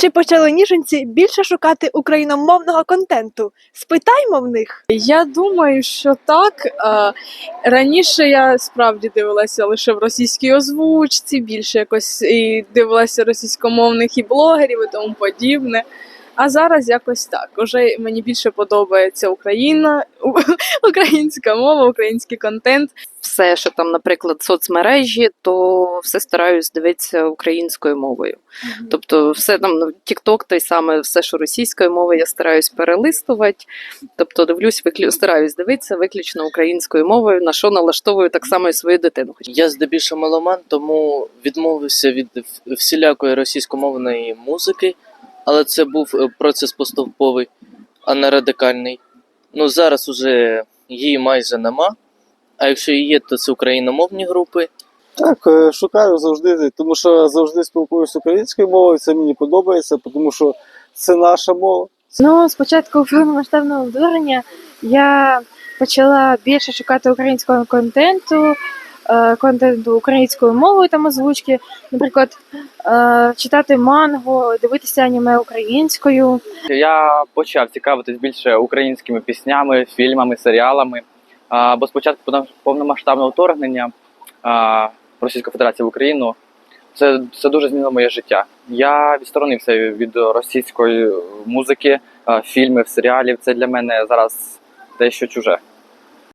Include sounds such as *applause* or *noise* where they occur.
Чи почали ніженці більше шукати україномовного контенту? Спитаймо в них. Я думаю, що так. Раніше я справді дивилася лише в російській озвучці, більше якось і дивилася російськомовних і блогерів і тому подібне. А зараз якось так. Уже мені більше подобається Україна, *laughs* українська мова, український контент. все, що там, наприклад, соцмережі, то все стараюсь дивитися українською мовою. Тобто, все там ну, TikTok той саме, все, що російською мовою, я стараюсь перелистувати. Тобто, дивлюсь, виклю... стараюсь дивитися виключно українською мовою, на що налаштовую так само і свою дитину. Я здебільшого меломан, тому відмовився від всілякої російськомовної музики, але це був е, процес поступовий, а не радикальний. Ну зараз уже її майже нема. А якщо і є, то це україномовні групи. Так, е, шукаю завжди, тому що завжди спілкуюся українською мовою, це мені подобається, тому що це наша мова. Ну, спочатку повномасштабного вторгнення я почала більше шукати українського контенту, контенту українською мовою там озвучки, наприклад, е, читати мангу, дивитися аніме українською. Я почав цікавитись більше українськими піснями, фільмами, серіалами. Бо спочатку повно- повномасштабного вторгнення Російської Федерації в Україну це, це дуже змінило моє життя. Я відсторонився від російської музики, фільмів, серіалів. Це для мене зараз дещо чуже.